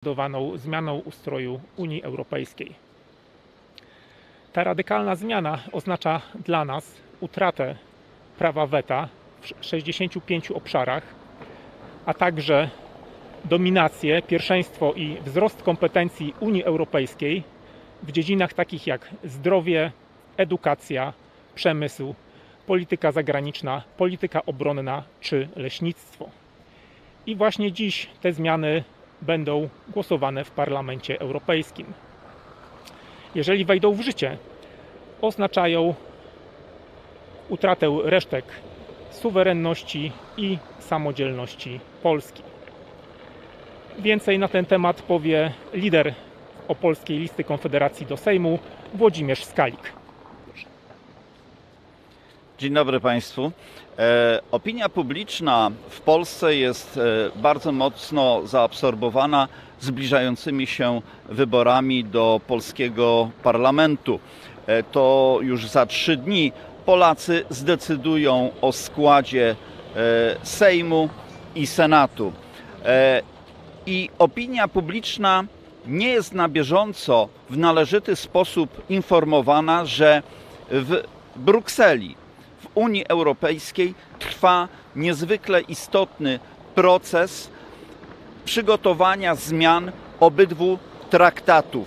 spowodowaną zmianą ustroju Unii Europejskiej. Ta radykalna zmiana oznacza dla nas utratę prawa weta w 65 obszarach, a także dominację, pierwszeństwo i wzrost kompetencji Unii Europejskiej w dziedzinach takich jak zdrowie, edukacja, przemysł, polityka zagraniczna, polityka obronna czy leśnictwo. I właśnie dziś te zmiany będą głosowane w Parlamencie Europejskim. Jeżeli wejdą w życie, oznaczają utratę resztek suwerenności i samodzielności Polski. Więcej na ten temat powie lider opolskiej listy Konfederacji do Sejmu Włodzimierz Skalik. Dzień dobry Państwu. E, opinia publiczna w Polsce jest e, bardzo mocno zaabsorbowana zbliżającymi się wyborami do polskiego parlamentu. E, to już za trzy dni Polacy zdecydują o składzie Sejmu i Senatu. I opinia publiczna nie jest na bieżąco w należyty sposób informowana, że w Brukseli Unii Europejskiej trwa niezwykle istotny proces przygotowania zmian obydwu traktatów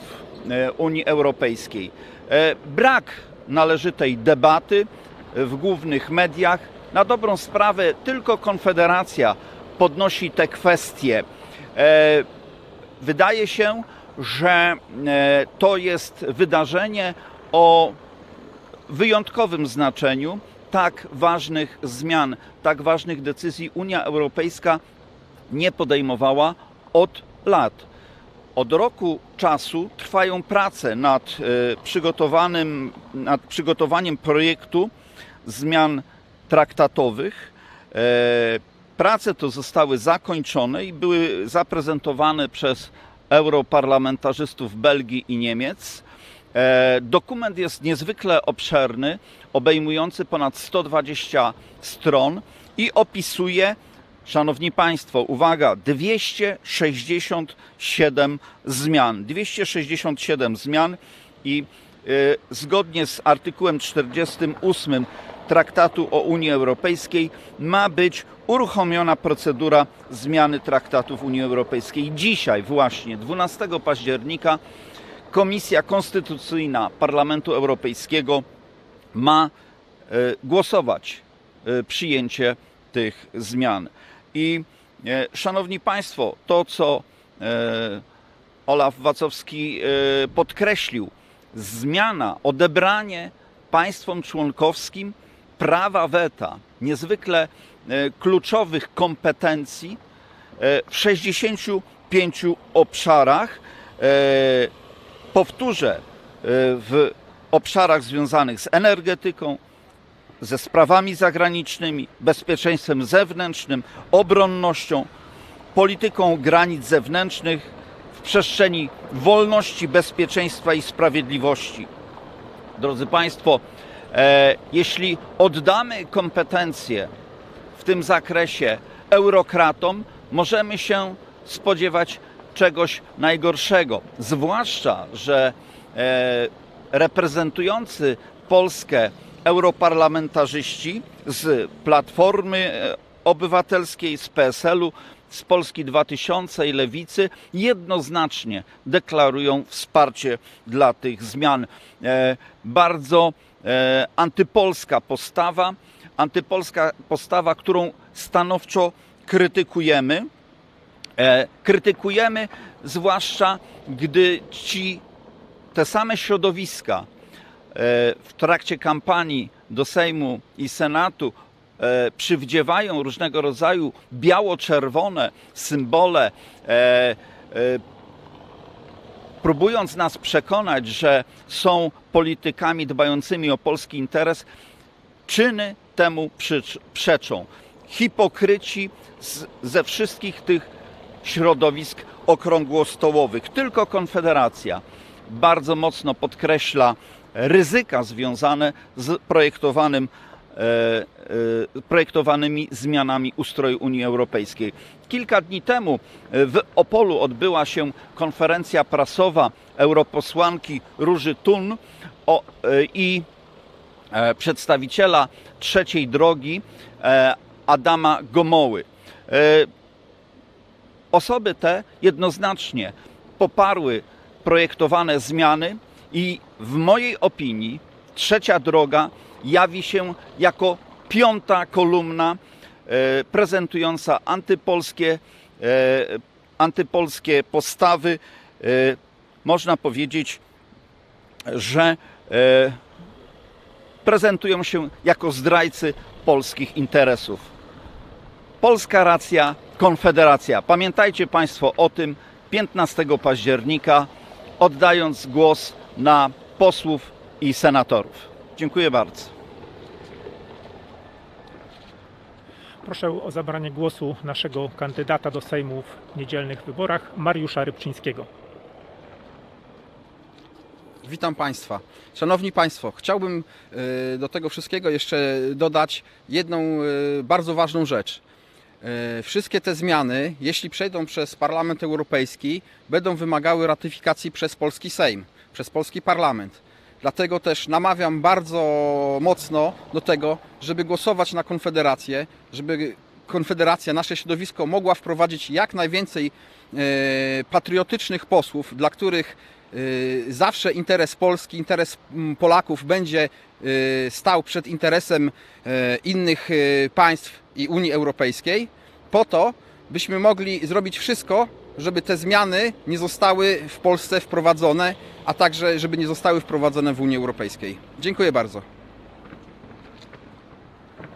e, Unii Europejskiej. E, Brak należytej debaty w głównych mediach. Na dobrą sprawę tylko Konfederacja podnosi te kwestie. E, Wydaje się, że to jest wydarzenie o wyjątkowym znaczeniu tak ważnych zmian, tak ważnych decyzji Unia Europejska nie podejmowała od lat. Od roku czasu trwają prace nad, e, przygotowanym, nad przygotowaniem projektu zmian traktatowych. E, Prace to zostały zakończone i były zaprezentowane przez europarlamentarzystów Belgii i Niemiec. E, Dokument jest niezwykle obszerny, obejmujący ponad 120 stron i opisuje, szanowni państwo, uwaga, 267 zmian. 267 zmian i e, zgodnie z artykułem 48 Traktatu o Unii Europejskiej ma być uruchomiona procedura zmiany traktatów Unii Europejskiej. Dzisiaj właśnie, 12 października, Komisja Konstytucyjna Parlamentu Europejskiego ma e, głosować e, przyjęcie tych zmian. I e, szanowni państwo, to co Olaf Wacowski podkreślił, zmiana, odebranie państwom członkowskim prawa weta, niezwykle kluczowych kompetencji w 65 obszarach. Powtórzę, e, w obszarach związanych z energetyką, ze sprawami zagranicznymi, bezpieczeństwem zewnętrznym, obronnością, polityką granic zewnętrznych w przestrzeni wolności, bezpieczeństwa i sprawiedliwości. Drodzy Państwo, e, jeśli oddamy kompetencje w tym zakresie eurokratom, możemy się spodziewać czegoś najgorszego. Zwłaszcza, że e, reprezentujący Polskę europarlamentarzyści z Platformy e, Obywatelskiej, z PSL-u, z Polski 2000 i Lewicy jednoznacznie deklarują wsparcie dla tych zmian. E, bardzo antypolska postawa, antypolska postawa, którą stanowczo krytykujemy. E, krytykujemy zwłaszcza, gdy ci te same środowiska e, w trakcie kampanii do Sejmu i Senatu e, przywdziewają różnego rodzaju biało-czerwone symbole, próbując nas przekonać, że są politykami dbającymi o polski interes, czyny temu przeczą. Hipokryci z, ze wszystkich tych środowisk okrągłostołowych. Tylko Konfederacja bardzo mocno podkreśla ryzyka związane z projektowanym e, projektowanymi zmianami ustroju Unii Europejskiej. Kilka dni temu e, w Opolu odbyła się konferencja prasowa europosłanki Róży Tun e, i e, przedstawiciela trzeciej drogi e, Adama Gomoły. Osoby te jednoznacznie poparły projektowane zmiany i w mojej opinii trzecia droga jawi się jako piąta kolumna e, prezentująca antypolskie, e, antypolskie postawy. E, można powiedzieć, że prezentują się jako zdrajcy polskich interesów. Polska racja, Konfederacja. Pamiętajcie Państwo o tym 15 października, oddając głos na posłów i senatorów. Dziękuję bardzo. Proszę o zabranie głosu naszego kandydata do Sejmu w niedzielnych wyborach, Mariusza Rybczyńskiego. Witam Państwa. Szanowni Państwo, chciałbym e, do tego wszystkiego jeszcze dodać jedną e, bardzo ważną rzecz. E, Wszystkie te zmiany, jeśli przejdą przez Parlament Europejski, będą wymagały ratyfikacji przez polski Sejm, przez polski Parlament. Dlatego też namawiam bardzo mocno do tego, żeby głosować na Konfederację, żeby Konfederacja, nasze środowisko mogła wprowadzić jak najwięcej e, patriotycznych posłów, dla których e, zawsze interes Polski, interes Polaków będzie e, stał przed interesem innych państw i Unii Europejskiej, po to, byśmy mogli zrobić wszystko, żeby te zmiany nie zostały w Polsce wprowadzone, a także żeby nie zostały wprowadzone w Unii Europejskiej. Dziękuję bardzo.